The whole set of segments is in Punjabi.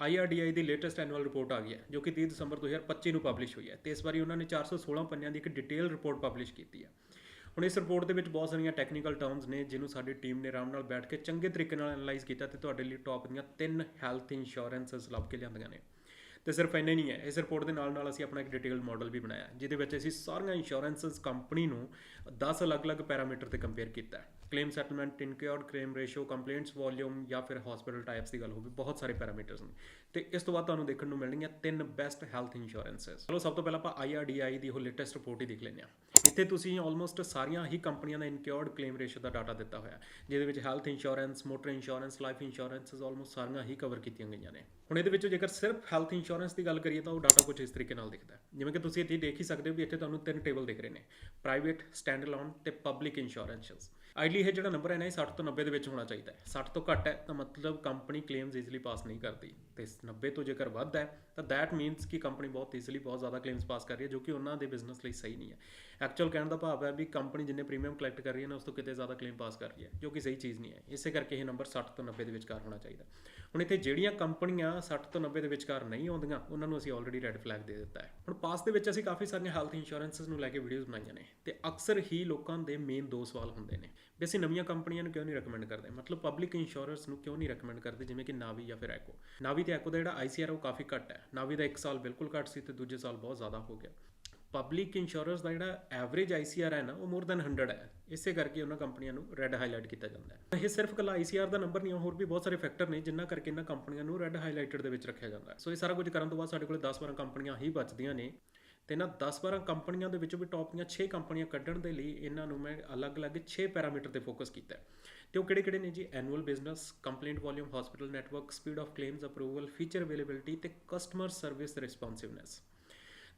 IRDAI ਦੀ ਲੇਟੈਸਟ ਐਨੂਅਲ ਰਿਪੋਰਟ ਆ ਗਈ ਹੈ, ਜੋ ਕਿ 30 ਦਸੰਬਰ 2025 ਨੂੰ ਪਬਲਿਸ਼ ਹੋਈ ਹੈ ਤੇ ਇਸ ਵਾਰੀ ਉਹਨਾਂ ਨੇ 416 ਪੰਨਿਆਂ ਦੀ ਇੱਕ ਡਿਟੇਲ ਰਿਪੋਰਟ ਪਬਲਿਸ਼ ਕੀਤੀ ਹੈ। ਹੁਣ ਇਸ ਰਿਪੋਰਟ ਦੇ ਵਿੱਚ ਬਹੁਤ ਸਾਰੀਆਂ ਟੈਕਨੀਕਲ ਟਰਮਸ ਨੇ, ਜਿਹਨੂੰ ਸਾਡੀ ਟੀਮ ਨੇ ਆਰਾਮ ਨਾਲ ਬੈਠ ਕੇ ਚੰਗੇ ਤਰੀਕੇ ਨਾਲ ਐਨਲਾਈਜ਼ ਕੀਤਾ ਤੇ ਤੁਹਾਡੇ ਲਈ ਟੌਪ ਦੀਆਂ ਤਿੰਨ ਹੈਲਥ ਇੰਸ਼ੋਰੈਂਸਸ ਲੱਭ ਕੇ ਲਿਆਂਦੀਆਂ ਨੇ। ਤੇ ਸਿਰਫ ਇੰਨੇ ਨਹੀਂ ਹੈ, ਇਸ ਰਿਪੋਰਟ ਦੇ ਨਾਲ ਨਾਲ ਅਸੀਂ ਆਪਣਾ ਇੱਕ ਡਿਟੇਲਡ ਮਾਡਲ ਵੀ ਬਣਾਇਆ, ਜਿਹਦੇ ਵਿੱਚ ਅਸੀਂ ਸਾਰੀਆਂ ਇੰਸ਼ੋਰੈਂਸਸ ਕੰਪਨੀ ਨੂੰ 10 ਅਲੱਗ-ਅਲੱਗ ਪੈਰਾਮੀਟਰ ਤੇ ਕੰਪੇਅਰ ਕੀਤਾ ਹੈ। Claim settlement incurred claim ratio complaints volume ਜਾਂ ਫਿਰ ਹਸਪੀਟਲ ਟਾਈਪਸ ਦੀ ਗੱਲ ਹੋਵੇ ਬਹੁਤ ਸਾਰੇ ਪੈਰਾਮੀਟਰਸ ਨੇ। ਤੇ ਇਸ ਤੋਂ ਬਾਅਦ ਤੁਹਾਨੂੰ ਦੇਖਣ ਨੂੰ ਮਿਲਣਗੀਆਂ ਤਿੰਨ ਬੈਸਟ ਹੈਲਥ ਇੰਸ਼ੋਰੈਂਸਸ ਚਲੋ, ਸਭ ਤੋਂ ਪਹਿਲਾਂ ਆਪਾਂ IRDAI ਦੀ ਉਹ ਲੇਟੈਸਟ ਰਿਪੋਰਟ ਹੀ ਦੇਖ ਲੈਂਦੇ ਹਾਂ। ਇੱਥੇ ਤੁਸੀਂ ਆਲਮੋਸਟ ਸਾਰੀਆਂ ਹੀ ਕੰਪਨੀਆਂ ਦਾ ਇਨਕਿਓਰਡ ਕਲੇਮ ਰੇਸ਼ੋ ਦਾ ਡਾਟਾ ਦਿੱਤਾ ਹੋਇਆ। ਜਿਹਦੇ ਵਿੱਚ health insurance motor insurance life insurances almost ਸਾਰੀਆਂ ਹੀ ਕਵਰ ਕੀਤੀਆਂ ਗਈਆਂ ਨੇ। ਹੁਣ ਇਹਦੇ ਵਿੱਚ ਜੇਕਰ ਸਿਰਫ ਹੈਲਥ ਇੰਸ਼ੋਰੈਂਸ ਦੀ ਗੱਲ ਕਰੀਏ ਤਾਂ ਉਹ ਡਾਟਾ ਕੁਝ ਇਸ ਤਰੀਕੇ ਨਾਲ ਦਿਖਦਾ ਜਿਵੇਂ ਕਿ ਤੁਸੀਂ ਇੱਥੇ ਦੇਖ ਹੀ ਸਕਦੇ ਹੋ ਵੀ ਇੱਥੇ ਤੁਹਾਨੂੰ ਤਿੰਨ ਟੇਬਲ ਦਿਖ ਰਹੇ ਨੇ। ਪ੍ਰਾਈਵੇਟ ਸਟੈਂਡ ਅਲੋਨ ਤੇ ਪਬਲਿਕ ਇੰਸ਼ੋਰੈਂਸਸ ਆਈਡਲੀ ਇਹ ਜਿਹੜਾ ਨੰਬਰ ਹੈ ਨਾ, ਇਹ 60 ਤੋਂ 90 ਦੇ ਵਿੱਚ ਹੋਣਾ ਚਾਹੀਦਾ ਹੈ। 60 ਤੋਂ ਘੱਟ ਹੈ, ਤਾਂ ਮਤਲਬ ਕੰਪਨੀ ਕਲੇਮਸ ਈਜ਼ੀਲੀ ਪਾਸ ਨਹੀਂ ਕਰਦੀ। ਤੇ 90 ਤੋਂ ਜੇਕਰ ਵੱਧ ਹੈ, ਤਾਂ ਦੈਟ ਮੀਨਸ ਕਿ ਕੰਪਨੀ ਬਹੁਤ ਈਜ਼ੀਲੀ ਬਹੁਤ ਜ਼ਿਆਦਾ ਕਲੇਮਸ ਪਾਸ ਕਰ ਰਹੀ ਹੈ, ਜੋ ਕਿ ਉਹਨਾਂ ਦੇ ਬਿਜ਼ਨਸ ਲਈ ਸਹੀ ਨਹੀਂ ਹੈ। ਐਕਚੁਅਲ ਕਹਿਣ ਦਾ ਭਾਵ ਹੈ ਵੀ ਕੰਪਨੀ ਜਿੰਨੇ ਪ੍ਰੀਮੀਅਮ ਕਲੈਕਟ ਕਰ ਰਹੀ ਹੈ ਨਾ, ਉਸ ਤੋਂ ਕਿਤੇ ਜ਼ਿਆਦਾ ਕਲੇਮ ਪਾਸ ਕਰ ਰਹੀ ਹੈ, ਜੋ ਕਿ ਸਹੀ ਚੀਜ਼ ਨਹੀਂ ਹੈ। ਇਸੇ ਕਰਕੇ ਇਹ ਨੰਬਰ 60 ਤੋਂ 90 ਦੇ ਵਿਚਕਾਰ ਹੋਣਾ ਚਾਹੀਦਾ ਹੁਣ ਇੱਥੇ ਜਿਹੜੀਆਂ ਕੰਪਨੀਆਂ 60 ਤੋਂ 90 ਦੇ ਵਿਚਕਾਰ ਨਹੀਂ ਆਉਂਦੀਆਂ, ਉਹਨਾਂ ਨੂੰ ਅਸੀਂ ਆਲਰੇਡੀ ਰੈੱਡ ਫਲੈਗ ਦੇ ਦਿੱਤਾ ਹੈ। ਹੁਣ ਪਾਸ ਦੇ ਵਿੱਚ ਅਸੀਂ ਕਾਫੀ ਸਾਰੀਆਂ ਹੈਲਥ ਇੰਸ਼ੋਰੈਂਸਸ ਨੂੰ ਲੈ ਕੇ ਵੀਡੀਓਜ਼ ਬਣਾਈਆਂ ਨੇ ਤੇ ਅਕਸਰ ਹੀ ਲੋਕਾਂ ਦੇ ਮੇਨ ਦੋ ਸਵਾਲ ਹੁੰਦੇ ਨੇ ਵੀ ਅਸੀਂ ਨਵੀਆਂ ਕੰਪਨੀਆਂ ਨੂੰ ਕਿਉਂ ਨਹੀਂ ਰეკਮੈਂਡ ਕਰਦੇ? ਮਤਲਬ ਪਬਲਿਕ ਇੰਸ਼ੋਰੈਂਸ ਨੂੰ ਕਿਉਂ ਨਹੀਂ ਰეკਮੈਂਡ ਕਰਦੇ? ਜਿਵੇਂ ਕਿ ਨਾਵੀ ਜਾਂ ਫਿਰ ਐਕੋ ਨਾਵੀ ਤੇ ਐਕੋ ਦਾ ਜਿਹੜਾ ਆਈਸੀਆਰ ਉਹ ਕਾਫੀ ਘੱਟ ਹੈ। ਨਾਵੀ ਦਾ ਇੱਕ ਸਾਲ ਬਿਲਕੁਲ ਘੱਟ ਸੀ ਤੇ ਦੂਜੇ ਸਾਲ ਬਹੁਤ ਜ਼ਿਆਦਾ ਹੋ ਗਿਆ। ਪਬਲਿਕ ਇੰਸ਼ੋਰੈਂਸ ਦਾ ਜਿਹੜਾ ਐਵਰੇਜ ਆਈਸੀਆਰ ਹੈ ਨਾ ਉਹ ਮੋਰ ਦੈਨ 100 ਹੈ। ਇਸੇ ਕਰਕੇ ਉਹਨਾਂ ਕੰਪਨੀਆਂ ਨੂੰ ਰੈੱਡ ਹਾਈਲਾਈਟ ਕੀਤਾ ਜਾਂਦਾ ਹੈ। ਇਹ ਸਿਰਫ ਕੱਲਾ ਆਈਸੀਆਰ ਦਾ ਨੰਬਰ ਨਹੀਂ ਹੈ, ਹੋਰ ਵੀ ਬਹੁਤ ਸਾਰੇ ਫੈਕਟਰ ਨੇ ਜਿਨ੍ਹਾਂ ਕਰਕੇ ਇਹਨਾਂ ਕੰਪਨੀਆਂ ਨੂੰ ਰੈੱਡ ਹਾਈਲਾਈਟਡ ਦੇ ਵਿੱਚ ਰੱਖਿਆ ਜਾਂਦਾ ਹੈ। ਸੋ ਇਹ ਸਾਰਾ ਕੁਝ ਕਰਨ ਤੋਂ ਬਾਅਦ ਸਾਡੇ ਕੋਲ 10-12 ਕੰਪਨੀਆਂ ਹੀ ਬਚਦੀਆਂ ਨੇ। ਤੇ ਇਹਨਾਂ 10-12 ਕੰਪਨੀਆਂ ਦੇ ਵਿੱਚੋਂ ਵੀ ਟੌਪ ਦੀਆਂ 6 ਕੰਪਨੀਆਂ ਕੱਢਣ ਦੇ ਲਈ ਇਹਨਾਂ ਨੂੰ ਮੈਂ ਅਲੱਗ-ਅਲੱਗ 6 ਪੈਰਾਮੀਟਰ ਤੇ ਫੋਕਸ ਕੀਤਾ ਹੈ। ਤੇ ਉਹ ਕਿਹੜੇ-ਕਿਹੜੇ ਨੇ ਜੀ? Annual business complaint volume hospital network speed of claims approval feature availability ਤੇ ਕਸਟਮਰ ਸਰਵਿਸ ਰਿਸਪੌਂਸਿਵਨੈਸ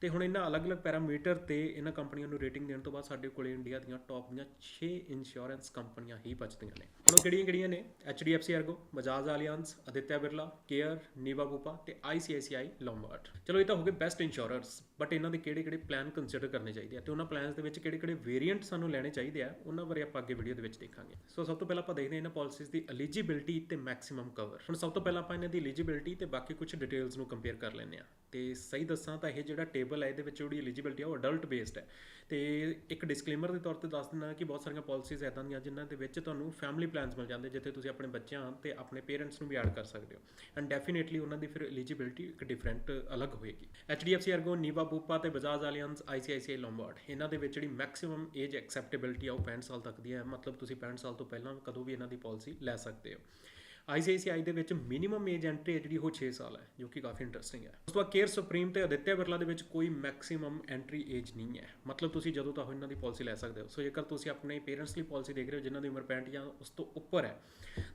ਤੇ ਹੁਣ ਇਹਨਾਂ ਅਲੱਗ-ਅਲੱਗ ਪੈਰਾਮੀਟਰ ਤੇ ਇਹਨਾਂ ਕੰਪਨੀਆਂ ਨੂੰ ਰੇਟਿੰਗ ਦੇਣ ਤੋਂ ਬਾਅਦ ਸਾਡੇ ਕੋਲੇ ਇੰਡੀਆ ਦੀਆਂ ਟੌਪ ਦੀਆਂ 6 ਇੰਸ਼ੋਰੈਂਸ ਕੰਪਨੀਆਂ ਹੀ ਬਚਦੀਆਂ ਨੇ। ਹੁਣ ਕਿਹੜੀਆਂ-ਕਿਹੜੀਆਂ ਨੇ? HDFC Ergo Bajaj Allianz Aditya Birla Care Niva Bupa ਤੇ ICICI ਲੋਂਬਾਰਡ ਚਲੋ ਇਹ ਤਾਂ ਹੋ ਗਏ ਬੈਸਟ ਇੰਸ਼ੋਰਰਸ ਬਟ ਇਹਨਾਂ ਦੇ ਕਿਹੜੇ-ਕਿਹੜੇ ਪਲਾਨ ਕੰਸੀਡਰ ਕਰਨੇ ਚਾਹੀਦੇ ਆ ਤੇ ਉਹਨਾਂ ਪਲਾਨਸ ਦੇ ਵਿੱਚ ਕਿਹੜੇ-ਕਿਹੜੇ ਵੇਰੀਐਂਟ ਸਾਨੂੰ ਲੈਣੇ ਚਾਹੀਦੇ ਆ, ਉਹਨਾਂ ਬਾਰੇ ਆਪਾਂ ਅੱਗੇ ਵੀਡੀਓ ਦੇ ਵਿੱਚ ਦੇਖਾਂਗੇ। ਸੋ ਸਭ ਤੋਂ ਪਹਿਲਾਂ ਆਪਾਂ ਦੇਖਦੇ ਹਾਂ ਇਹਨਾਂ ਪਾਲਿਸੀਜ਼ ਦੀ ਐਲੀਜੀਬਿਲਟੀ ਤੇ ਮੈਕਸਿਮਮ ਕਵਰ ਹੁਣ ਸਭ ਤੋਂ ਪਹਿਲਾਂ ਆਪਾਂ ਇਹਨਾਂ ਦੀ ਐਲੀਜੀਬਿਲਟੀ ਤੇ ਬਾਕੀ ਕੁਝ ਡਿਟੇਲਸ ਨੂੰ ਕੰਪੇਅਰ ਕਰ ਲੈਂਦੇ ਆ ਤੇ ਸਹੀ ਦੱਸਾਂ ਤਾਂ ਇਹ ਜਿਹੜਾ ਟੇਬਲ ਹੈ, ਇਹਦੇ ਵਿੱਚ ਜਿਹੜੀ ਐਲੀਜੀਬਿਲਟੀ ਆ, ਉਹ ਅਡਲਟ ਬੇਸਡ ਹੈ। ਤੇ ਇੱਕ ਡਿਸਕਲੇਮਰ ਦੇ ਤੌਰ ਤੇ ਦੱਸ ਦਿੰਦਾ ਕਿ ਬਹੁਤ ਸਾਰੀਆਂ ਪਾਲਿਸੀਜ਼ ਐਦਾਂ ਦੀਆਂ ਜਿਨ੍ਹਾਂ ਦੇ ਵਿੱਚ ਤੁਹਾਨੂੰ ਫੈਮਿਲੀ ਪਲਾਨਸ ਮਿਲ ਜਾਂਦੇ, ਜਿੱਥੇ ਤੁਸੀਂ ਆਪਣੇ ਬੱਚਿਆਂ ਤੇ ਆਪਣੇ ਪੇਰੈਂਟਸ ਨੂੰ ਵੀ ਐਡ ਕਰ ਸਕਦੇ ਹੋ। ਐਂਡ ਡੈਫੀਨੇਟਲੀ ਉਹਨਾਂ ਦੀ ਫਿਰ ਐਲੀਜੀਬਿਲਟੀ ਇੱਕ ਡਿਫਰੈਂਟ ਅਲੱਗ ਹੋਏਗੀ। HDFC ਅਰਗੋ ਨੀਵਾ ਬੂਪਾ ਤੇ ਬਜਾਜ ਅਲੀਅੰਸ ICICI ਲੋਂਬਾਰਡ ਇਹਨਾਂ ਦੇ ਵਿੱਚ ਜਿਹੜੀ ਮੈਕਸਿਮਮ ਏਜ ਐਕਸੈਪਟੇਬਿਲਟੀ ਆ, ਉਹ 65 ਸਾਲ ਤੱਕ ਦੀ ਹੈ। ਮਤਲਬ ਤੁਸੀਂ 65 ਸਾਲ ਤੋਂ ਪਹਿਲਾਂ ਕਦੋਂ ਵੀ ਇਹਨਾਂ ਦੀ ਪਾਲਿਸੀ ਲੈ ਸਕਦੇ ਹੋ। ICICI ਦੇ ਵਿੱਚ ਮਿਨੀਮਮ ਏਜ ਐਂਟਰੀ ਹੈ ਜਿਹੜੀ ਉਹ 6 ਸਾਲ ਹੈ, ਜੋ ਕਿ ਕਾਫੀ ਇੰਟਰਸਟਿੰਗ ਹੈ। ਉਸ ਤੋਂ ਬਾਅਦ ਕੇਅਰ ਸੁਪਰੀਮ ਤੇ ਅਦਿੱਤਿਆ ਬਿਰਲਾ ਦੇ ਵਿੱਚ ਕੋਈ ਮੈਕਸਿਮਮ ਐਂਟਰੀ ਏਜ ਨਹੀਂ ਹੈ। ਮਤਲਬ ਤੁਸੀਂ ਜਦੋਂ ਤਾਂ ਇਹਨਾਂ ਦੀ ਪਾਲਿਸੀ ਲੈ ਸਕਦੇ ਹੋ। ਸੋ ਜੇਕਰ ਤੁਸੀਂ ਆਪਣੇ ਪੇਰੈਂਟਸ ਲਈ ਪਾਲਿਸੀ ਦੇਖ ਰਹੇ ਹੋ, ਜਿਨ੍ਹਾਂ ਦੀ ਉਮਰ 65 ਜਾਂ ਉਸ ਤੋਂ ਉੱਪਰ ਹੈ,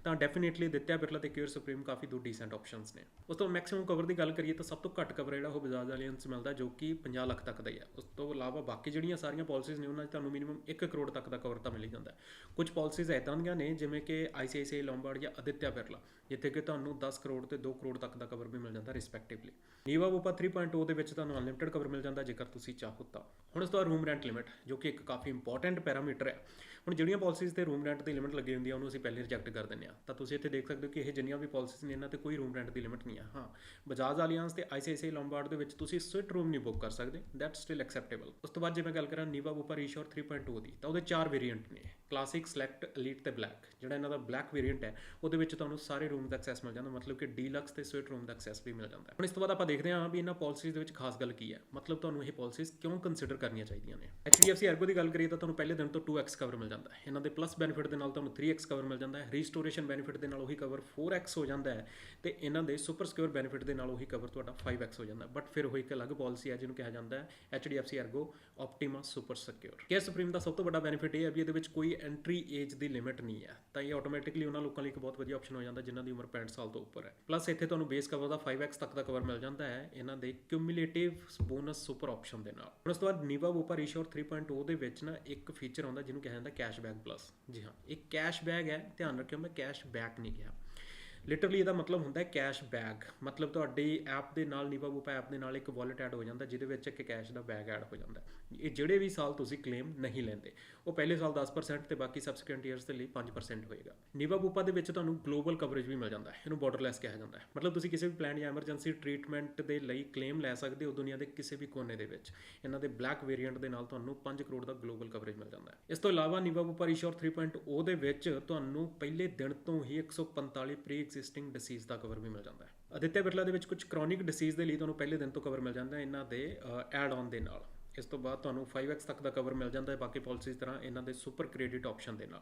ਤਾਂ ਡੈਫੀਨਿਟਲੀ ਅਦਿੱਤਿਆ ਬਿਰਲਾ ਤੇ ਕੇਅਰ ਸੁਪਰੀਮ ਕਾਫੀ ਦੋ ਡੀਸੈਂਟ ਆਪਸ਼ਨਸ ਨੇ। ਉਸ ਤੋਂ ਮੈਕਸਿਮਮ ਕਵਰ ਦੀ ਗੱਲ ਕਰੀਏ ਤਾਂ ਸਭ ਤੋਂ ਘੱਟ ਕਵਰ ਜਿਹੜਾ ਉਹ ਬਜਾਜ ਅਲੀਅੰਸ ਮਿਲਦਾ, ਜੋ ਕਿ 50 ਲੱਖ ਤੱਕ ਦਾ ਹੀ ਹੈ। ਉਸ ਤੋਂ ਇਲਾਵਾ ਬਾਕੀ ਜਿਹੜੀਆਂ ਸਾਰੀਆਂ ਪਾਲਿਸੀਜ਼ ਨੇ, ਉਹਨਾਂ 'ਚ ਤੁਹਾਨੂੰ ਮਿਨੀਮਮ 1 ਕਰੋੜ ਤੱਕ ਦਾ ਕਵਰ ਤਾਂ ਮਿਲ ਜਾਂਦਾ ਹੈ। ਕੁਝ ਪਾਲਿਸੀਜ਼ ਐਦਾਂ ਦੀਆਂ ਨੇ, ਜਿਵੇਂ ਕਿ ICICI ਲੋਂਬਾਰਡ ਜਾਂ ਅਦਿੱਤਿਆ ਬਿਰਲਾ ਜਿੱਥੇ ਕਿ ਤੁਹਾਨੂੰ 10 ਕਰੋੜ ਤੇ 2 ਕਰੋੜ ਤੱਕ ਦਾ ਕਵਰ ਵੀ ਮਿਲ ਜਾਂਦਾ ਰਿਸਪੈਕਟਿਵਲੀ ਨੀਵਾ ਵੂਪਾ 3.0 ਦੇ ਵਿੱਚ ਤੁਹਾਨੂੰ ਅਨਲਿਮਿਟਿਡ ਕਵਰ ਮਿਲ ਜਾਂਦਾ ਜੇਕਰ ਤੁਸੀਂ ਚਾਹੋ ਤਾਂ। ਹੁਣ ਇਸ ਤੋਂ ਰੂਮ ਰੈਂਟ ਲਿਮਿਟ ਜੋ ਕਿ ਇੱਕ ਕਾਫੀ ਇੰਪੋਰਟੈਂਟ ਪੈਰਾਮੀਟਰ ਹੈ। ਹੁਣ ਜਿਹੜੀਆਂ ਪਾਲਿਸੀਜ਼ ਤੇ ਰੂਮ ਰੈਂਟ ਦੀ ਲਿਮਿਟ ਲੱਗੀ ਹੁੰਦੀ ਹੈ ਉਹਨੂੰ ਅਸੀਂ ਪਹਿਲੇ ਰਿਜੈਕਟ ਕਰ ਦਿੰਦੇ ਹਾਂ ਤਾਂ ਤੁਸੀਂ ਇੱਥੇ ਦੇਖ ਸਕਦੇ ਹੋ ਕਿ ਇਹ ਜਿੰਨੀਆਂ ਵੀ ਪਾਲਿਸੀਜ਼ ਨੇ, ਇਹਨਾਂ ਤੇ ਕੋਈ ਰੂਮ ਰੈਂਟ ਦੀ ਲਿਮਿਟ ਨਹੀਂ ਹੈ ਹਾਂ ਬਜਾਜ ਅਲੀਅੰਸ ਤੇ ICICI ਲੋਂਬਾਰਡ ਦੇ ਵਿੱਚ ਤੁਸੀਂ ਸਵਿਟ ਰੂਮ ਨਹੀਂ ਬੁੱਕ ਕਰ ਸਕਦੇ। ਦੈਟਸ ਸਟਿਲ ਐਕਸੈਪਟੇਬਲ ਉਸ ਤੋਂ ਬਾਅਦ ਜੇ ਮੈਂ ਗੱਲ ਕਰਾਂ ਨੀਵਾ ਵੂਪਾ ਰੀਸ਼ੋਰ 3.2 ਦੀ, ਤਾਂ ਉਹਦੇ ਚਾਰ ਵੇਰੀਐਂਟ ਨੇ। ਕਲਾਸਿਕ ਸਿਲੈਕਟ ਐਲੀਟ ਤੇ ਬਲੈਕ ਜਿਹੜਾ ਇਹਨਾਂ ਦਾ ਬਲੈਕ ਵੇਰੀਐਂਟ ਹੈ, ਉਹਦੇ ਵਿੱਚ ਤੁਹਾਨੂੰ ਸਾਰੇ ਰੂਮ ਦਾ ਐਕਸੈਸ ਮਿਲ ਜਾਂਦਾ, ਮਤਲਬ ਕਿ ਡੀਲਕਸ ਤੇ ਸਵਿਟ ਰੂਮ ਦਾ ਐਕਸੈਸ ਵੀ ਮਿਲ ਜਾਂਦਾ। ਹੁਣ ਇਸ ਤੋਂ ਬਾਅਦ ਆਪਾਂ ਦੇਖਦੇ ਹਾਂ ਵੀ ਇਹਨਾਂ ਪਾਲਿਸੀਜ਼ ਦੇ ਵਿੱਚ ਖਾਸ ਗੱਲ ਕੀ ਹੈ। ਮਤਲਬ ਤੁਹਾਨੂੰ ਇਹ ਪਾਲਿਸੀਜ਼ ਕਿਉਂ ਕੰਸੀਡਰ ਕਰਨੀਆਂ ਚਾਹੀਦੀਆਂ ਨੇ? HDFC Ergo ਦੀ ਗੱਲ ਕਰੀਏ ਤਾਂ ਤੁਹਾਨੂੰ ਪਹਿਲੇ ਦਿਨ ਤੋਂ 2x ਕਵਰ ਮਿਲ ਜਾਂਦਾ ਹੈ। ਇਹਨਾਂ ਦੇ ਪਲੱਸ ਬੈਨੀਫਿਟ ਦੇ ਨਾਲ ਤੁਹਾਨੂੰ 3x ਕਵਰ ਮਿਲ ਜਾਂਦਾ ਹੈ। ਰੀਸਟੋਰੇਸ਼ਨ ਬੈਨੀਫਿਟ ਦੇ ਨਾਲ ਉਹੀ ਕਵਰ 4x ਹੋ ਜਾਂਦਾ ਹੈ ਤੇ ਇਹਨਾਂ ਦੇ ਸੁਪਰ ਸਿਕਿਉਰ ਬੈਨੀਫਿਟ ਦੇ ਨਾਲ ਉਹੀ ਕਵਰ ਤੁਹਾਡਾ 5x ਹੋ ਜਾਂਦਾ ਬਟ ਫਿਰ ਉਹ ਇੱਕ ਅਲੱਗ ਪਾਲਿਸੀ ਹੈ ਜਿਹਨੂੰ ਕਿਹਾ ਜਾਂਦਾ ਹੈ HDFC Ergo Optima Super Secure Care Supreme ਦਾ ਸਭ ਤੋਂ ਵੱਡਾ ਬੈਨੀਫਿਟ ਇਹ ਹੈ ਵੀ ਇਹਦੇ ਵਿੱਚ ਕੋਈ ਐਂਟਰੀ ਏਜ ਦੀ ਲਿਮਿਟ ਨਹੀਂ ਹੈ, ਤਾਂ ਇਹ ਆਟੋਮੈਟਿਕਲੀ ਉਹਨਾਂ ਲੋਕਾਂ ਲਈ ਇੱਕ ਬਹੁਤ ਵਧੀਆ ਆਪਸ਼ਨ ਹੋ ਜਾਂਦਾ ਜਿਨ੍ਹਾਂ ਦੀ ਉਮਰ 65 ਸਾਲ ਤੋਂ ਉੱਪਰ ਹੈ। ਪਲੱਸ ਇੱਥੇ ਤੁਹਾਨੂੰ ਬੇਸ ਕਵਰ ਦਾ 5x ਤੱਕ ਦਾ ਕਵਰ ਮਿਲ ਜਾਂਦਾ ਹੈ, ਇਹਨਾਂ ਦੇ ਕਿਊਮੂਲੇਟਿਵ ਬੋਨਸ ਸੁਪਰ ਆਪਸ਼ਨ ਦੇ ਨਾਲ। ਹੁਣ ਉਸ ਤੋਂ ਬਾਅਦ ਨੀਵਾ ਵੂਪਾ ਰੀਸ਼ੋਰ 3.0 ਦੇ ਵਿੱਚ ਨਾ ਇੱਕ ਫੀਚਰ ਆਉਂਦਾ ਜਿਹਨੂੰ ਕਿਹਾ ਜਾਂਦਾ ਕੈਸ਼ਬੈਕ ਪਲੱਸ ਜੀ ਹਾਂ, ਇਹ ਕੈਸ਼ਬੈਕ ਹੈ, ਧਿਆਨ ਰੱਖਿਓ ਮੈਂ ਕੈਸ਼ਬੈਕ ਨਹੀਂ ਕਿਹਾ। ਲਿਟਰਲੀ ਇਹਦਾ ਮਤਲਬ ਹੁੰਦਾ ਹੈ ਕੈਸ਼ ਬੈਗ ਮਤਲਬ ਤੁਹਾਡੀ ਐਪ ਦੇ ਨਾਲ ਨੀਵਾ ਬੂਪਾ ਐਪ ਦੇ ਨਾਲ ਇੱਕ ਵਾਲਟ ਐਡ ਹੋ ਜਾਂਦਾ, ਜਿਹਦੇ ਵਿੱਚ ਇੱਕ ਕੈਸ਼ ਦਾ ਬੈਗ ਐਡ ਹੋ ਜਾਂਦਾ ਇਹ ਜਿਹੜੇ ਵੀ ਸਾਲ ਤੁਸੀਂ ਕਲੇਮ ਨਹੀਂ ਲੈਂਦੇ, ਉਹ ਪਹਿਲੇ ਸਾਲ 10% ਤੇ ਬਾਕੀ ਸਬਸੀਕੁਐਂਟ ਇਅਰਸ ਦੇ ਲਈ 5% ਹੋਏਗਾ। ਨੀਵਾ ਬੂਪਾ ਦੇ ਵਿੱਚ ਤੁਹਾਨੂੰ ਗਲੋਬਲ ਕਵਰੇਜ ਵੀ ਮਿਲ ਜਾਂਦਾ ਹੈ, ਇਹਨੂੰ ਬਾਰਡਰਲੈਸ ਕਿਹਾ ਜਾਂਦਾ ਹੈ। ਮਤਲਬ ਤੁਸੀਂ ਕਿਸੇ ਵੀ ਪਲਾਨ ਜਾਂ ਐਮਰਜੈਂਸੀ ਟ੍ਰੀਟਮੈਂਟ ਦੇ ਲਈ ਕਲੇਮ ਲੈ ਸਕਦੇ ਹੋ ਦੁਨੀਆ ਦੇ ਕਿਸੇ ਵੀ ਕੋਨੇ ਦੇ ਵਿੱਚ। ਇਹਨਾਂ ਦੇ ਬਲੈਕ ਵੇਰੀਐਂਟ ਦੇ ਨਾਲ ਤੁਹਾਨੂੰ 5 ਕਰੋੜ ਦਾ ਗਲੋਬਲ ਕਵਰੇਜ ਮਿਲ ਜਾਂਦਾ ਹੈ। ਇਸ ਤੋਂ ਇਲਾਵਾ ਨੀਵਾ ਬੂਪਾ ਰਿਸ਼ੋਰ 3.0 ਦੇ ਵਿੱਚ ਤੁਹਾਨੂੰ ਪਹਿਲੇ ਦਿਨ ਤੋਂ ਹੀ 145 ਪ੍ਰੀ ਐਗਜ਼ਿਸਟਿੰਗ ਡਿਸੀਜ਼ ਦਾ ਕਵਰ ਵੀ ਮਿਲ ਜਾਂਦਾ ਹੈ। ਅਦਿੱਤਿਆ ਬਿਰਲਾ ਦੇ ਵਿੱਚ ਕੁਝ ਕ੍ਰੋਨਿਕ ਡਿਸੀਜ਼ ਦੇ ਲਈ ਤੁਹਾਨੂੰ ਪਹਿਲੇ ਦਿਨ ਤੋਂ ਕਵਰ ਮਿਲ ਜਾਂਦਾ ਹੈ, ਇਹਨਾਂ ਦੇ ਐਡ ਆਨ ਦੇ ਨਾਲ। ਇਸ ਤੋਂ ਬਾਅਦ ਤੁਹਾਨੂੰ 5x ਤੱਕ ਦਾ ਕਵਰ ਮਿਲ ਜਾਂਦਾ ਹੈ ਬਾਕੀ ਪਾਲਿਸੀਜ਼ ਤਰ੍ਹਾਂ ਇਹਨਾਂ ਦੇ ਸੁਪਰ ਕ੍ਰੈਡਿਟ ਆਪਸ਼ਨ ਦੇ ਨਾਲ।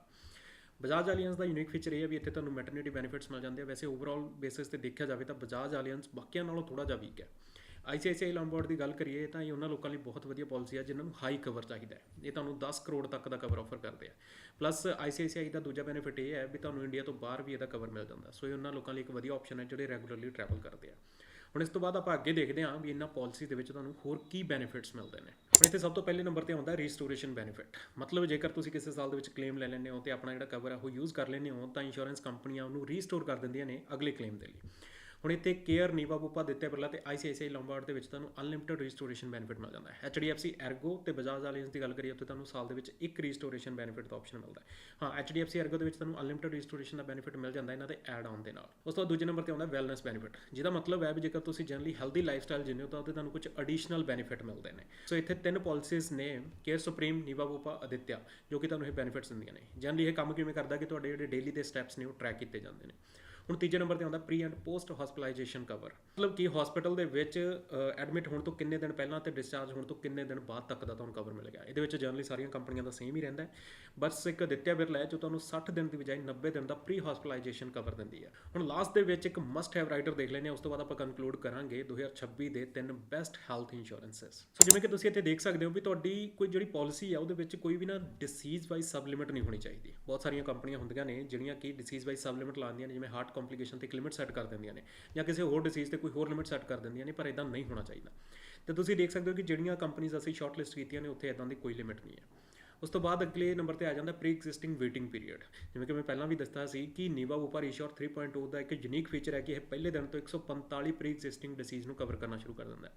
ਬਜਾਜ ਅਲੀਅੰਸ ਦਾ ਯੂਨੀਕ ਫੀਚਰ ਇਹ ਹੈ ਵੀ ਇੱਥੇ ਤੁਹਾਨੂੰ ਮੈਟਰਨਿਟੀ ਬੈਨੀਫਿਟਸ ਮਿਲ ਜਾਂਦੇ ਆ। ਵੈਸੇ ਓਵਰਆਲ ਬੇਸਿਸ ਤੇ ਦੇਖਿਆ ਜਾਵੇ ਤਾਂ ਬਜਾਜ ਅਲੀਅੰਸ ਬਾਕੀਆਂ ਨਾਲੋਂ ਥੋੜਾ ਜਿਹਾ ਵੀਕ ਹੈ। ICICI ਲੰਬੋਰਡ ਦੀ ਗੱਲ ਕਰੀਏ ਤਾਂ ਇਹ ਉਹਨਾਂ ਲੋਕਾਂ ਲਈ ਬਹੁਤ ਵਧੀਆ ਪਾਲਿਸੀ ਹੈ ਜਿਨ੍ਹਾਂ ਨੂੰ ਹਾਈ ਕਵਰ ਚਾਹੀਦਾ ਹੈ। ਇਹ ਤੁਹਾਨੂੰ 10 ਕਰੋੜ ਤੱਕ ਦਾ ਕਵਰ ਆਫਰ ਕਰਦੇ ਆ। ਪਲੱਸ ICICI ਦਾ ਦੂਜਾ ਬੈਨੀਫਿਟ ਇਹ ਹੈ ਵੀ ਤੁਹਾਨੂੰ ਇੰਡੀਆ ਤੋਂ ਬਾਹਰ ਵੀ ਇਹਦਾ ਕਵਰ ਮਿਲ ਜਾਂਦਾ। ਸੋ ਇਹ ਉਹਨਾਂ ਲੋਕਾਂ ਲਈ ਇੱਕ ਵਧੀਆ ਆਪਸ਼ਨ ਹੈ ਜਿਹੜੇ ਰੈਗੂਲਰਲੀ ਟਰੈਵਲ ਕਰਦੇ ਆ। ਹੁਣ ਇਸ ਤੋਂ ਬਾਅਦ ਆਪਾਂ ਅੱਗੇ ਦੇਖਦੇ ਹਾਂ ਵੀ ਇਹਨਾਂ ਪਾਲਿਸੀ ਦੇ ਵਿੱਚ ਤੁਹਾਨੂੰ ਹੋਰ ਕੀ ਬੈਨੀਫਿਟਸ ਮਿਲਦੇ ਨੇ। ਹੁਣ ਇੱਥੇ ਸਭ ਤੋਂ ਪਹਿਲੇ ਨੰਬਰ ਤੇ ਆਉਂਦਾ ਰੀਸਟੋਰੇਸ਼ਨ ਬੈਨੀਫਿਟ ਮਤਲਬ ਜੇਕਰ ਤੁਸੀਂ ਕਿਸੇ ਸਾਲ ਦੇ ਵਿੱਚ ਕਲੇਮ ਲੈ ਲੈਂਦੇ ਹੋ ਤੇ ਆਪਣਾ ਜਿਹੜਾ ਕਵਰ ਹੈ ਉਹ ਯੂਜ਼ ਕਰ ਲੈਂਦੇ ਹੋ, ਤਾਂ ਇੰਸ਼ੋਰੈਂਸ ਕੰਪਨੀਆਂ ਉਹਨੂੰ ਰੀਸਟੋਰ ਕਰ ਦਿੰਦੀਆਂ ਨੇ ਅਗਲੇ ਕਲੇਮ ਦੇ ਲਈ। ਹੁਣ ਇੱਥੇ ਕੇਅਰ ਨੀਵਾ ਬੂਪਾ ਦਿੱਤੇ ਬਿਰਲਾ ਤੇ ICICI ਲੰਬਾਰਡ ਦੇ ਵਿੱਚ ਤੁਹਾਨੂੰ ਅਨਲਿਮਿਟਿਡ ਰੀਸਟੋਰੇਸ਼ਨ ਬੈਨੀਫਿਟ ਮਿਲ ਜਾਂਦਾ ਹੈ। HDFC ਐਰਗੋ ਤੇ ਬਜਾਜ ਅਲੀਅੰਸ ਦੀ ਗੱਲ ਕਰੀਏ, ਉੱਥੇ ਤੁਹਾਨੂੰ ਸਾਲ ਦੇ ਵਿੱਚ ਇੱਕ ਰੀਸਟੋਰੇਸ਼ਨ ਬੈਨੀਫਿਟ ਦਾ ਆਪਸ਼ਨ ਮਿਲਦਾ ਹੈ। ਹਾਂ HDFC ਐਰਗੋ ਦੇ ਵਿੱਚ ਤੁਹਾਨੂੰ ਅਨਲਿਮਿਟਿਡ ਰੀਸਟੋਰੇਸ਼ਨ ਦਾ ਬੈਨੀਫਿਟ ਮਿਲ ਜਾਂਦਾ ਇਹਨਾਂ ਦੇ ਐਡ ਆਨ ਦੇ ਨਾਲ। ਉਸ ਤੋਂ ਬਾਅਦ ਦੂਜੇ ਨੰਬਰ ਤੇ ਆਉਂਦਾ ਵੈਲਨੈਸ ਬੈਨੀਫਿਟ ਜਿਹਦਾ ਮਤਲਬ ਹੈ ਵੀ ਜੇਕਰ ਤੁਸੀਂ ਜਨਰਲੀ ਹੈਲਦੀ ਲਾਈਫਸਟਾਈਲ ਜਿੰਨੇ ਹੋ ਤਾਂ ਉਹਦੇ ਤੁਹਾਨੂੰ ਕੁਝ ਐਡੀਸ਼ਨਲ ਬੈਨੀਫਿਟ ਮਿਲਦੇ ਨੇ। ਸੋ ਇੱਥੇ ਤਿੰਨ ਪਾਲਿਸੀਜ਼ ਨੇ ਕੇਅਰ ਸੁਪਰੀਮ ਨੀਵਾ ਬੂਪਾ ਅਦਿੱਤਿਆ ਜੋ ਕਿ ਤੁਹਾਨੂੰ ਇਹ ਬੈਨੀਫਿਟਸ ਦਿੰਦੀਆਂ ਨੇ। ਜਨਰਲੀ ਇਹ ਕੰਮ ਕਿਵੇਂ ਕਰਦਾ ਕਿ ਤੁਹਾਡੇ ਜਿਹੜੇ ਡੇਲੀ ਦੇ ਸਟੈਪਸ ਨੇ ਉਹ ਟਰੈਕ ਕੀਤੇ ਜਾਂਦੇ ਨੇ। ਹੁਣ ਤੀਜੇ ਨੰਬਰ ਤੇ ਆਉਂਦਾ pre and post hospitalisation cover. ਮਤਲਬ ਕਿ ਹਸਪੀਟਲ ਦੇ ਵਿੱਚ ਐਡਮਿਟ ਹੋਣ ਤੋਂ ਕਿੰਨੇ ਦਿਨ ਪਹਿਲਾਂ ਤੇ ਡਿਸਚਾਰਜ ਹੋਣ ਤੋਂ ਕਿੰਨੇ ਦਿਨ ਬਾਅਦ ਤੱਕ ਦਾ ਤੁਹਾਨੂੰ ਕਵਰ ਮਿਲ ਗਿਆ ਇਹਦੇ ਵਿੱਚ ਜਨਰਲੀ ਸਾਰੀਆਂ ਕੰਪਨੀਆਂ ਦਾ ਸੇਮ ਹੀ ਰਹਿੰਦਾ ਬਸ ਇੱਕ ਦਿੱਤਿਆ ਬਿਰਲਾ ਹੈ ਜੋ ਤੁਹਾਨੂੰ 60 ਦਿਨ ਦੀ ਬਜਾਏ 90 ਦਿਨ ਦਾ ਪ੍ਰੀ ਹਸਪੀਟਲਾਈਜੇਸ਼ਨ ਕਵਰ ਦਿੰਦੀ ਹੈ। ਹੁਣ ਲਾਸਟ ਦੇ ਵਿੱਚ ਇੱਕ ਮਸਟ ਹੈਵ ਰਾਈਟਰ ਦੇਖ ਲੈਨੇ ਉਸ ਤੋਂ ਬਾਅਦ ਆਪਾਂ ਕੰਕਲੂਡ ਕਰਾਂਗੇ 2026 ਦੇ ਤਿੰਨ ਬੈਸਟ ਹੈਲਥ ਇੰਸ਼ੋਰੈਂਸਸ ਸੋ ਜਿਵੇਂ ਕਿ ਤੁਸੀਂ ਇੱਥੇ ਦੇਖ ਸਕਦੇ ਹੋ ਵੀ ਤੁਹਾਡੀ ਕੋਈ ਜਿਹੜੀ ਪਾਲਿਸੀ ਆ, ਉਹਦੇ ਵਿੱਚ ਕੋਈ ਵੀ ਨਾ ਡਿਸੀਜ਼ ਵਾਈਜ਼ ਸਬ ਲਿਮਿਟ ਨਹੀਂ ਹੋਣੀ ਚਾਹੀਦੀ। ਬਹੁਤ ਸਾਰੀਆਂ ਕੰਪਨੀਆਂ ਹੁੰਦੀਆਂ ਨੇ ਜਿਹੜੀਆਂ ਕਿ ਡਿਸੀਜ਼ ਵਾਈਜ਼ ਸਬ ਲਿਮਿਟ ਲਾਉਂਦੀਆਂ ਨੇ, ਜਿਵੇਂ ਹਾਰਟ ਕੰਪਲਿਕੇਸ਼ਨ ਤੇ ਇੱਕ ਲਿਮਿਟ ਸੈੱਟ ਕਰ ਦਿੰਦੀਆਂ ਨੇ ਜਾਂ ਕਿਸੇ ਹੋਰ ਡਿਸੀਜ਼ ਤੇ ਕੋਈ ਹੋਰ ਲਿਮਿਟ ਸੈੱਟ ਕਰ ਦਿੰਦੀਆਂ ਨੇ, ਪਰ ਇਦਾਂ ਨਹੀਂ ਹੋਣਾ ਚਾਹੀਦਾ। ਤੇ ਤੁਸੀਂ ਦੇਖ ਸਕਦੇ ਹੋ ਕਿ ਜਿਹੜੀਆਂ ਕੰਪਨੀਆਂ ਅਸੀਂ ਸ਼ਾਰਟ ਲਿਸਟ ਕੀਤੀਆਂ ਨੇ, ਉੱਥੇ ਇਦਾਂ ਦੀ ਕੋਈ ਲਿਮਿਟ ਨਹੀਂ ਹੈ। ਉਸ ਤੋਂ ਬਾਅਦ ਅਗਲੇ ਨੰਬਰ ਤੇ ਆ ਜਾਂਦਾ ਪ੍ਰੀ ਐਗਜ਼ਿਸਟਿੰਗ ਵੇਟਿੰਗ ਪੀਰੀਅਡ ਜਿਵੇਂ ਕਿ ਮੈਂ ਪਹਿਲਾਂ ਵੀ ਦੱਸਦਾ ਸੀ ਕਿ ਨੀਵਾ ਉਪਰ ਇਸ਼ੋਰ 3.0 ਦਾ ਇੱਕ ਯੂਨੀਕ ਫੀਚਰ ਹੈ ਕਿ ਇਹ ਪਹਿਲੇ ਦਿਨ ਤੋਂ 145 ਪ੍ਰੀ ਐਗਜ਼ਿਸਟਿੰਗ ਡਿਸੀਜ਼ ਨੂੰ ਕਵਰ ਕਰਨਾ ਸ਼ੁਰੂ ਕਰ ਦਿੰਦਾ ਹੈ।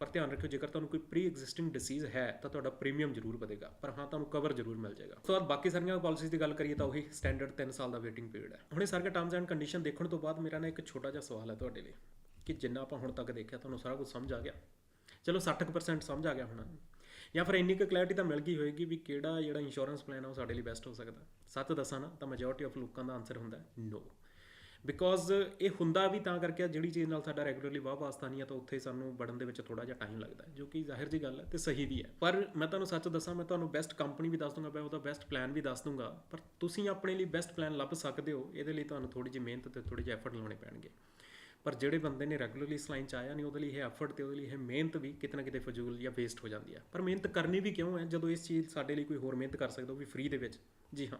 ਪਰ ਧਿਆਨ ਰੱਖਿਓ, ਜੇਕਰ ਤੁਹਾਨੂੰ ਕੋਈ ਪ੍ਰੀ ਐਗਜ਼ਿਸਟਿੰਗ ਡਿਸੀਜ਼ ਹੈ, ਤਾਂ ਤੁਹਾਡਾ ਪ੍ਰੀਮੀਅਮ ਜ਼ਰੂਰ ਵਧੇਗਾ। ਪਰ ਹਾਂ, ਤੁਹਾਨੂੰ ਕਵਰ ਜ਼ਰੂਰ ਮਿਲ ਜਾਏਗਾ। ਉਸ ਤੋਂ ਬਾਅਦ ਬਾਕੀ ਸਾਰੀਆਂ ਪਾਲਿਸੀਜ਼ ਦੀ ਗੱਲ ਕਰੀਏ ਤਾਂ ਉਹੀ ਸਟੈਂਡਰਡ 3 ਸਾਲ ਦਾ ਵੇਟਿੰਗ ਪੀਰੀਅਡ ਹੈ। ਹੁਣ ਇਹ ਸਾਰੇ ਟਰਮਸ ਐਂਡ ਕੰਡੀਸ਼ਨ ਦੇਖਣ ਤੋਂ ਬਾਅਦ ਮੇਰਾ ਨਾ ਇੱਕ ਛੋਟਾ ਜਿਹਾ ਸਵਾਲ ਹੈ ਤੁਹਾਡੇ ਲਈ, ਕਿ ਜਿੰਨਾ ਆਪਾਂ ਹੁਣ ਤੱਕ ਦੇਖਿਆ, ਤੁਹਾਨੂੰ ਸਾਰਾ ਕੁਝ ਸਮਝ ਆ ਗਿਆ? ਚਲੋ 60% ਸਮਝ ਆ ਗਿਆ ਹੁਣ। ਜਾਂ ਫਿਰ ਇੰਨੀ ਕੁ ਕਲੈਰਿਟੀ ਤਾਂ ਮਿਲ ਗਈ ਹੋਏਗੀ ਵੀ ਕਿਹੜਾ ਜਿਹੜਾ ਇੰਸ਼ੋਰੈਂਸ ਪਲਾਨ ਆ ਉਹ ਸਾਡੇ ਲਈ ਬੈਸਟ ਹੋ ਸਕਦਾ। ਸੱਚ ਦੱਸਾਂ ਨਾ, ਤਾਂ ਮੈਜੋਰਟੀ ਆਫ ਲੋਕਾਂ ਦਾ ਆਨਸਰ ਹੁੰਦਾ ਨੋ ਬਿਕੋਜ਼ ਇਹ ਹੁੰਦਾ ਵੀ ਤਾਂ ਕਰਕੇ ਜਿਹੜੀ ਚੀਜ਼ ਨਾਲ ਸਾਡਾ ਰੈਗੂਲਰਲੀ ਵਾਹ ਵਾਸਤਾ ਨਹੀਂ ਆ, ਤਾਂ ਉੱਥੇ ਸਾਨੂੰ ਵੜਨ ਦੇ ਵਿੱਚ ਥੋੜਾ ਜਿਹਾ ਟਾਈਮ ਲੱਗਦਾ ਜੋ ਕਿ ਜ਼ਾਹਿਰ ਜੀ ਗੱਲ ਹੈ ਤੇ ਸਹੀ ਵੀ ਹੈ। ਪਰ ਮੈਂ ਤੁਹਾਨੂੰ ਸੱਚ ਦੱਸਾਂ, ਮੈਂ ਤੁਹਾਨੂੰ ਬੈਸਟ ਕੰਪਨੀ ਵੀ ਦੱਸ ਦੂੰਗਾ, ਮੈਂ ਉਹਦਾ ਬੈਸਟ ਪਲਾਨ ਵੀ ਦੱਸ ਦੂੰਗਾ, ਪਰ ਤੁਸੀਂ ਆਪਣੇ ਲਈ ਬੈਸਟ ਪਲਾਨ ਲੱਭ ਸਕਦੇ ਹੋ, ਇਹਦੇ ਲਈ ਤੁਹਾਨੂੰ ਥੋੜੀ ਜਿਹੀ ਮਿਹਨਤ ਤੇ ਥੋੜੀ ਜਿਹੇ ਐਫਰਟ ਲਾਉਣੇ ਪੈਣਗੇ। ਪਰ ਜਿਹੜੇ ਬੰਦੇ ਨੇ ਰੈਗੂਲਰਲੀ ਇਸ ਲਾਈਨ ਚ ਆਇਆ ਨਹੀਂ, ਉਹਦੇ ਲਈ ਇਹ ਐਫਰਟ ਤੇ ਉਹਦੇ ਲਈ ਇਹ ਮਿਹਨਤ ਵੀ ਕਿਤੇ ਨਾ ਕਿਤੇ ਫਜ਼ੂਲ ਜਾਂ ਵੇਸਟ ਹੋ ਜਾਂਦੀ ਹੈ। ਪਰ ਮਿਹਨਤ ਕਰਨੀ ਵੀ ਕਿਉਂ ਹੈ? ਜਦੋਂ ਇਸ ਚੀਜ਼ ਸਾਡੇ ਲਈ ਕੋਈ ਹੋਰ ਮਿਹਨਤ ਕਰ ਸਕਦਾ ਉਹ ਵੀ ਫ੍ਰੀ ਦੇ ਵਿੱਚ। ਜੀ ਹਾਂ,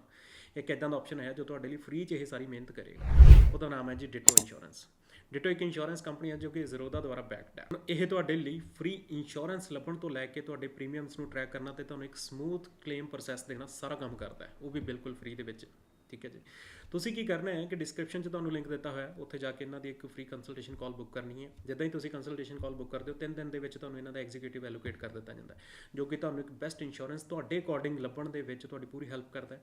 ਇੱਕ ਇਦਾਂ ਦਾ ਆਪਸ਼ਨ ਹੈ ਜੋ ਤੁਹਾਡੇ ਲਈ ਫ੍ਰੀ 'ਚ ਇਹ ਸਾਰੀ ਮਿਹਨਤ ਕਰੇਗਾ। ਉਹਦਾ ਨਾਮ ਹੈ ਜੀ ਡਿਟੋ ਇੰਸ਼ੋਰੈਂਸ ਡਿਟੋ ਇੱਕ ਇੰਸ਼ੋਰੈਂਸ ਕੰਪਨੀ ਹੈ ਜੋ ਕਿ ਜ਼ਰੋਦਾ ਦੁਆਰਾ ਬੈਕਡ ਹੈ। ਇਹ ਤੁਹਾਡੇ ਲਈ ਫ੍ਰੀ ਇੰਸ਼ੋਰੈਂਸ ਲੱਭਣ ਤੋਂ ਲੈ ਕੇ ਤੁਹਾਡੇ ਪ੍ਰੀਮੀਅਮਸ ਨੂੰ ਟਰੈਕ ਕਰਨਾ ਤੇ ਤੁਹਾਨੂੰ ਇੱਕ ਸਮੂਥ ਕਲੇਮ ਪ੍ਰੋਸੈਸ ਦੇਣਾ ਸਾਰਾ ਕੰਮ ਕਰਦਾ ਹੈ। ਉਹ ਵੀ ਬਿਲਕੁਲ ਫ੍ਰੀ ਦੇ ਵਿੱਚ। ਠੀਕ ਹੈ ਜੀ। ਤੁਸੀਂ ਕੀ ਕਰਨਾ ਹੈ ਕਿ ਡਿਸਕ੍ਰਿਪਸ਼ਨ 'ਚ ਤੁਹਾਨੂੰ ਲਿੰਕ ਦਿੱਤਾ ਹੋਇਆ ਉੱਥੇ ਜਾ ਕੇ ਇਹਨਾਂ ਦੀ ਇੱਕ ਫ੍ਰੀ ਕੰਸਲਟੇਸ਼ਨ ਕਾਲ ਬੁੱਕ ਕਰਨੀ ਹੈ। ਜਿੱਦਾਂ ਹੀ ਤੁਸੀਂ ਕੰਸਲਟੇਸ਼ਨ ਕਾਲ ਬੁੱਕ ਕਰਦੇ ਹੋ, ਤਿੰਨ ਦਿਨ ਦੇ ਵਿੱਚ ਤੁਹਾਨੂੰ ਇਹਨਾਂ ਦਾ ਐਗਜ਼ੀਕਿਊਟਿਵ ਐਲੋਕੇਟ ਕਰ ਦਿੱਤਾ ਜਾਂਦਾ ਹੈ, ਜੋ ਕਿ ਤੁਹਾਨੂੰ ਇੱਕ ਬੈਸਟ ਇੰਸ਼ੋਰੈਂਸ ਤੁਹਾਡੇ ਅਕੋਰਡਿੰਗ ਲੱਭਣ ਦੇ ਵਿੱਚ ਤੁਹਾਡੀ ਪੂਰੀ ਹੈਲਪ ਕਰਦਾ ਹੈ।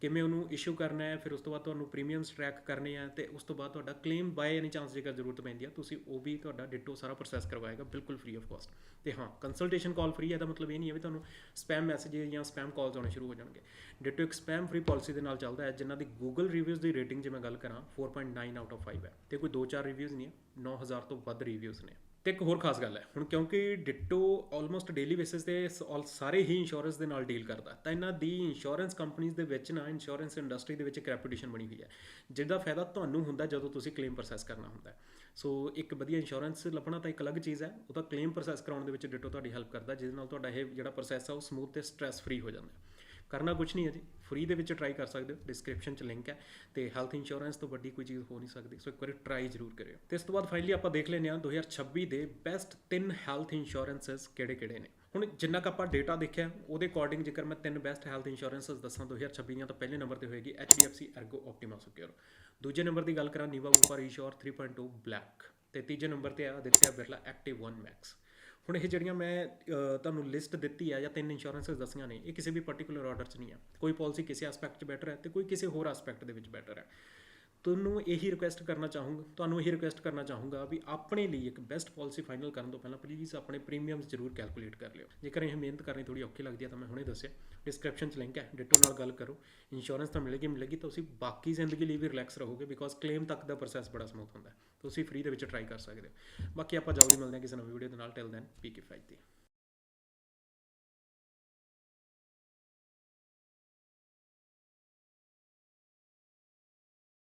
ਕਿਵੇਂ ਉਹਨੂੰ ਇਸ਼ੂ ਕਰਨਾ ਹੈ, ਫਿਰ ਉਸ ਤੋਂ ਬਾਅਦ ਤੁਹਾਨੂੰ ਪ੍ਰੀਮੀਅਮਸ ਟਰੈਕ ਕਰਨੇ ਆ ਤੇ ਉਸ ਤੋਂ ਬਾਅਦ ਤੁਹਾਡਾ ਕਲੇਮ ਬਾਏ ਐਨੀ ਚਾਂਸ ਜੇਕਰ ਜ਼ਰੂਰਤ ਪੈਂਦੀ ਆ, ਤੁਸੀਂ ਉਹ ਵੀ ਤੁਹਾਡਾ ਡਿਟੋ ਸਾਰਾ ਪ੍ਰੋਸੈਸ ਕਰਵਾਏਗਾ, ਬਿਲਕੁਲ ਫ੍ਰੀ ਆਫ ਕਾਸਟ ਤੇ ਹਾਂ ਕੰਸਲਟੇਸ਼ਨ ਕਾਲ ਫ੍ਰੀ ਹੈ ਦਾ ਮਤਲਬ ਇਹ ਨਹੀਂ ਹੈ ਵੀ ਤੁਹਾਨੂੰ ਸਪੈਮ ਮੈਸੇਜ ਜਾਂ ਸਪੈਮ ਕਾਲਸ ਆਉਣੇ ਸ਼ੁਰੂ ਹੋ ਜਾਣਗੇ। ਡਿਟੋ ਇੱਕ ਸਪੈਮ ਫ੍ਰੀ ਪਾਲਿਸੀ ਦੇ ਨਾਲ ਚੱਲਦਾ ਹੈ, ਜਿਨ੍ਹਾਂ ਦੀ ਗੂਗਲ ਰਿਵਿਊਜ਼ ਦੀ ਰੇਟਿੰਗ ਜੇ ਮੈਂ ਗੱਲ ਕਰਾਂ 4.9 ਆਊਟ ਆਫ 5 ਹੈ। ਤੇ ਕੋਈ 2-4 ਰਿਵਿਊਜ਼ ਨਹੀਂ ਹੈ 9000 ਤੋਂ ਵੱਧ ਰਿਵਿਊਜ਼ ਨੇ। ਤੇ ਇੱਕ ਹੋਰ ਖਾਸ ਗੱਲ ਹੈ, ਹੁਣ ਕਿਉਂਕਿ ਡਿਟੋ ਆਲਮੋਸਟ ਡੇਲੀ ਬੇਸਿਸ ਤੇ ਸ- ਸਾਰੇ ਹੀ ਇੰਸ਼ੋਰੈਂਸ ਦੇ ਨਾਲ ਡੀਲ ਕਰਦਾ ਤਾਂ ਇਹਨਾਂ ਦੀ ਇੰਸ਼ੋਰੈਂਸ ਕੰਪਨੀਆਂ ਦੇ ਵਿੱਚ ਨਾ ਇੰਸ਼ੋਰੈਂਸ ਇੰਡਸਟਰੀ ਦੇ ਵਿੱਚ ਇੱਕ ਰੈਪੂਟੇਸ਼ਨ ਬਣੀ ਹੋਈ ਹੈ, ਜਿਹਦਾ ਫਾਇਦਾ ਤੁਹਾਨੂੰ ਹੁੰਦਾ ਜਦੋਂ ਤੁਸੀਂ ਕਲੇਮ ਪ੍ਰੋਸੈਸ ਕਰਨਾ ਹੁੰਦਾ ਸੋ ਇੱਕ ਵਧੀਆ ਇੰਸ਼ੋਰੈਂਸ ਲੱਭਣਾ ਤਾਂ ਇੱਕ ਅਲੱਗ ਚੀਜ਼ ਹੈ ਉਹਦਾ ਕਲੇਮ ਪ੍ਰੋਸੈਸ ਕਰਾਉਣ ਦੇ ਵਿੱਚ ਡਿਟੋ ਤੁਹਾਡੀ ਹੈਲਪ ਕਰਦਾ ਜਿਹਦੇ ਨਾਲ ਤੁਹਾਡਾ ਇਹ ਜਿਹੜਾ ਪ੍ਰੋਸੈਸ ਆ, ਉਹ ਸਮੂਥ ਤੇ ਸਟ੍ਰੈਸ ਫ੍ਰੀ ਹੋ ਜਾਂਦਾ ਕਰਨਾ ਕੁਝ ਨਹੀਂ ਹੈ ਜੀ। ਫ੍ਰੀ ਦੇ ਵਿੱਚ ਟਰਾਈ ਕਰ ਸਕਦੇ ਹੋ। ਡਿਸਕ੍ਰਿਪਸ਼ਨ 'ਚ ਲਿੰਕ ਹੈ। ਤੇ ਹੈਲਥ ਇੰਸ਼ੋਰੈਂਸ ਤੋਂ ਵੱਡੀ ਕੋਈ ਚੀਜ਼ ਹੋ ਨਹੀਂ ਸਕਦੀ। ਸੋ ਇੱਕ ਵਾਰੀ ਟਰਾਈ ਜ਼ਰੂਰ ਕਰਿਓ। ਤੇ ਇਸ ਤੋਂ ਬਾਅਦ ਫਾਈਨਲੀ ਆਪਾਂ ਦੇਖ ਲੈਂਦੇ ਹਾਂ 2026 ਦੇ ਬੈਸਟ ਤਿੰਨ ਹੈਲਥ ਇੰਸ਼ੋਰੈਂਸਸ ਕਿਹੜੇ-ਕਿਹੜੇ ਨੇ। ਹੁਣ ਜਿੰਨਾ ਕੁ ਆਪਾਂ ਡੇਟਾ ਦੇਖਿਆ, ਉਹਦੇ ਅਕੋਰਡਿੰਗ ਜੇਕਰ ਮੈਂ ਤਿੰਨ ਬੈਸਟ ਹੈਲਥ ਇੰਸ਼ੋਰੈਂਸਸ ਦੱਸਾਂ 2026 ਦੀਆਂ, ਤਾਂ ਪਹਿਲੇ ਨੰਬਰ ਤੇ ਹੋਏਗੀ HDFC Ergo, Optima Secure ਦੂਜੇ ਨੰਬਰ ਦੀ ਗੱਲ ਕਰਾਂ ਨੀਵਾ ਬੂਪਾ ਰੀਸ਼ੋਰ 3.2 ਬਲੈਕ ਤੇ ਤੀਜੇ ਨੰਬਰ ਤੇ ਆ ਆਦਿਤਿਆ ਬਿਰਲਾ ਐਕਟਿਵ 1 ਮੈਕਸ ਹੁਣ ਇਹ ਜਿਹੜੀਆਂ ਮੈਂ ਤੁਹਾਨੂੰ ਲਿਸਟ ਦਿੱਤੀ ਆ ਜਾਂ ਤਿੰਨ ਇੰਸ਼ੋਰੈਂਸਸ ਦੱਸੀਆਂ ਨੇ, ਇਹ ਕਿਸੇ ਵੀ ਪਾਰਟਿਕੂਲਰ ਆਰਡਰ 'ਚ ਨਹੀਂ ਆ। ਕੋਈ ਪਾਲਿਸੀ ਕਿਸੇ ਐਸਪੈਕਟ 'ਚ ਬੈਟਰ ਹੈ ਤੇ ਕੋਈ ਕਿਸੇ ਹੋਰ ਐਸਪੈਕਟ ਦੇ ਵਿੱਚ ਬੈਟਰ ਹੈ। ਤੁਹਾਨੂੰ ਇਹੀ ਰਿਕੁਐਸਟ ਕਰਨਾ ਚਾਹੂੰਗਾ, ਤੁਹਾਨੂੰ ਇਹੀ ਰਿਕੁਐਸਟ ਕਰਨਾ ਚਾਹੂੰਗਾ ਵੀ ਆਪਣੇ ਲਈ ਇੱਕ ਬੈਸਟ ਪਾਲਿਸੀ ਫਾਈਨਲ ਕਰਨ ਤੋਂ ਪਹਿਲਾਂ ਪਲੀਜ਼ ਆਪਣੇ ਪ੍ਰੀਮੀਅਮਸ ਜ਼ਰੂਰ ਕੈਲਕੂਲੇਟ ਕਰ ਲਿਓ। ਜੇਕਰ ਇਹ ਮਿਹਨਤ ਕਰਨੀ ਥੋੜੀ ਔਖੀ ਲੱਗਦੀ ਹੈ ਤਾਂ ਮੈਂ ਹੁਣੇ ਦੱਸਿਆ ਡਿਸਕ੍ਰਿਪਸ਼ਨ 'ਚ ਲਿੰਕ ਹੈ, ਡਿਟੋ ਨਾਲ ਗੱਲ ਕਰੋ ਇੰਸ਼ੋਰੈਂਸ ਤਾਂ ਮਿਲੇਗੀ ਮਿਲੇਗੀ ਤੁਸੀਂ ਬਾਕੀ ਜ਼ਿੰਦਗੀ ਲਈ ਵੀ ਰਿਲੈਕਸ ਰਹੋਗੇ ਬਿਕੋਜ਼ ਕਲੇਮ ਤੱਕ ਦਾ ਪ੍ਰੋਸੈਸ ਬੜਾ ਸਮੂਥ ਹੁੰਦਾ ਤੁਸੀਂ ਫ੍ਰੀ ਦੇ ਵਿੱਚ ਟਰਾਈ ਕਰ ਸਕਦੇ ਹੋ। ਬਾਕੀ ਆਪਾਂ ਜਲਦੀ ਮਿਲਦੇ ਹਾਂ ਕਿਸੇ ਨਵੀਂ ਵੀਡੀਓ ਦੇ ਨਾਲ ਟਿਲ ਦੈਨ ਪੀ ਕੇ 5 ਦੀ